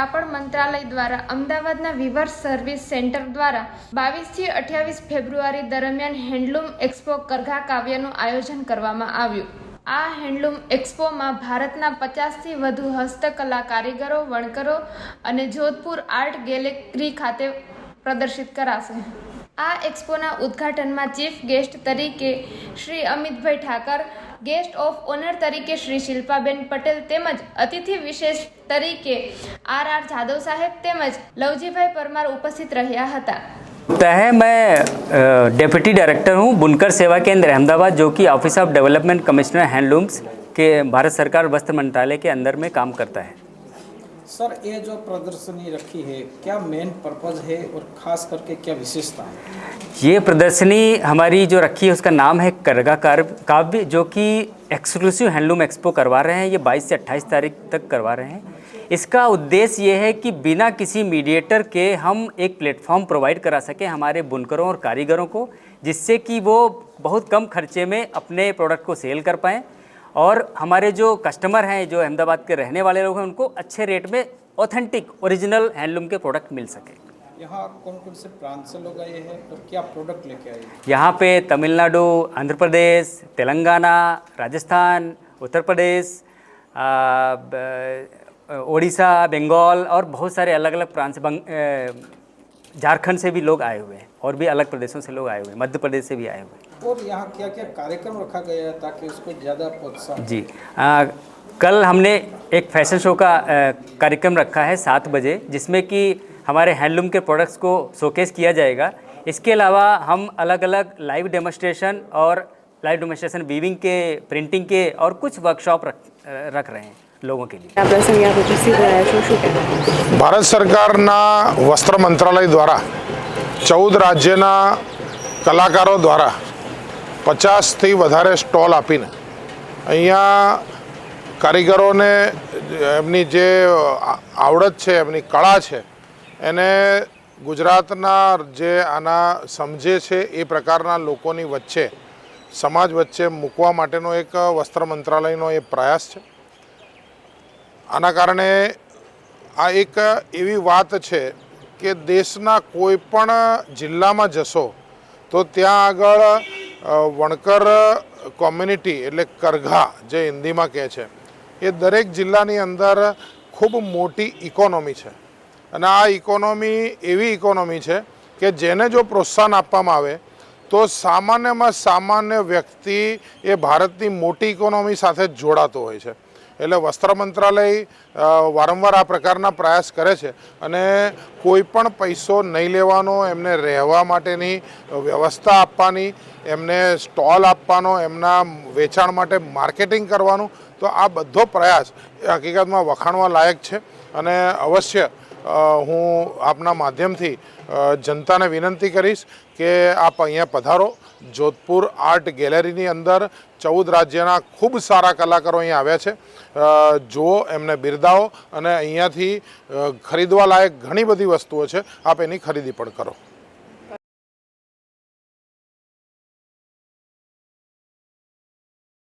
કાપડ મંત્રાલય દ્વારા અમદાવાદના વિવર્સ સર્વિસ સેન્ટર દ્વારા બાવીસથી અઠ્યાવીસ ફેબ્રુઆરી દરમિયાન હેન્ડલૂમ એક્સપો કરઘા કાવ્યનું આયોજન કરવામાં આવ્યું. આ હેન્ડલૂમ એક્સપોમાં ભારતના પચાસથી વધુ હસ્તકલા કારીગરો, વણકરો અને જોધપુર આર્ટ ગેલેરી ખાતે પ્રદર્શિત કરાશે. આ એક્સપોના ઉદ્ઘાટનમાં ચીફ ગેસ્ટ તરીકે Shri Amitbhai Thakar guest of honour તરીકે શ્રી શિલ્પાબેન પટેલ તેમજ અતિથિ વિશેષ તરીકે આર આર જાદવ સાહેબ તેમજ લવજીભાઈ પરમાર ઉપસ્થિત રહ્યા હતા होता है मैं डेप्यूटी डायरेक्टर हूँ बुनकर सेवा केंद्र अहमदाबाद जो कि office of development commissioner handlooms के भारत सरकार वस्त्र मंत्रालय के अंदर में काम करता है सर, ये जो प्रदर्शनी रखी है, क्या मेन पर्पज है और खास करके क्या विशेषता है? ये प्रदर्शनी हमारी जो रखी है, उसका नाम है करगा कार- काव्य, जो कि एक्सक्लूसिव हैंडलूम एक्सपो करवा रहे हैं, ये 22 से 28 तारीख तक करवा रहे हैं। इसका उद्देश्य ये है कि बिना किसी मीडिएटर के हम एक प्लेटफॉर्म प्रोवाइड करा सकें हमारे बुनकरों और कारीगरों को, जिससे कि वो बहुत कम खर्चे में अपने प्रोडक्ट को सेल कर पाएँ। और हमारे जो कस्टमर हैं जो अहमदाबाद के रहने वाले लोग हैं उनको अच्छे रेट में ऑथेंटिक ओरिजिनल हैंडलूम के प्रोडक्ट मिल सके। यहाँ कौन कौन से प्रांत से लोग आए हैं और क्या प्रोडक्ट लेके आए हैं? यहाँ पे तमिलनाडु आंध्र प्रदेश तेलंगाना राजस्थान उत्तर प्रदेश उड़ीसा बंगाल और बहुत सारे अलग अलग प्रांत से झारखंड से भी लोग आए हुए हैं। और भी अलग प्रदेशों से लोग आए हुए हैं मध्य प्रदेश से भी आए हुए और यहाँ क्या क्या कार्यक्रम रखा गया है ताकि उसको ज़्यादा प्रोत्साहन जी आ, कल हमने एक फ़ैशन शो का कार्यक्रम रखा है सात बजे जिसमें कि हमारे हैंडलूम के प्रोडक्ट्स को शोकेस किया जाएगा। इसके अलावा हम अलग अलग लाइव डेमोस्ट्रेशन और लाइव डेमोस्ट्रेशन वीविंग के प्रिंटिंग के और कुछ वर्कशॉप रख रख रहे हैं लोगों के लिए। भारत सरकार ना वस्त्र मंत्रालय द्वारा ચૌદ રાજ્યના કલાકારો દ્વારા પચાસથી વધારે સ્ટોલ આપીને અહીંયા કારીગરોને એમની જે આવડત છે, એમની કળા છે, એને ગુજરાતના જે આના સમજે છે, એ પ્રકારના લોકોની વચ્ચે, સમાજ વચ્ચે મૂકવા માટેનો એક વસ્ત્ર મંત્રાલયનો એ પ્રયાસ છે. આના કારણે આ એક એવી વાત છે કે દેશના કોઈ પણ જિલ્લામાં જશો, તો ત્યાં આગળ વણકર કોમ્યુનિટી એટલે કરઘા જે હિન્દીમાં કહે છે, એ દરેક જિલ્લાની અંદર ખૂબ મોટી ઇકોનોમી છે. અને આ ઇકોનોમી એવી ઇકોનોમી છે કે જેને જો પ્રોત્સાહન આપવામાં આવે, તો સામાન્યમાં સામાન્ય વ્યક્તિ એ ભારતની મોટી ઇકોનોમી સાથે જોડાતો હોય છે. એટલે વસ્ત્ર મંત્રાલય વારંવાર આ પ્રકારના પ્રયાસ કરે છે અને કોઈ પણ પૈસો નહીં લેવાનો, એમને રહેવા માટેની વ્યવસ્થા આપવાની, એમને સ્ટોલ આપવાનો, એમના વેચાણ માટે માર્કેટિંગ કરવાનું, તો આ બધો પ્રયાસ હકીકતમાં વખાણવા લાયક છે. અને અવશ્ય હું આપના માધ્યમથી જનતાને વિનંતી કરીશ કે આપ અહીંયા પધારો. જોધપુર આર્ટ ગેલેરીની અંદર ચૌદ રાજ્યના ખૂબ સારા કલાકારો અહીંયા આવ્યા છે. જો એમને બિરદાવો અને અહીંયાથી ખરીદવા લાયક ઘણી બધી વસ્તુઓ છે. આપ એની ખરીદી પણ કરો.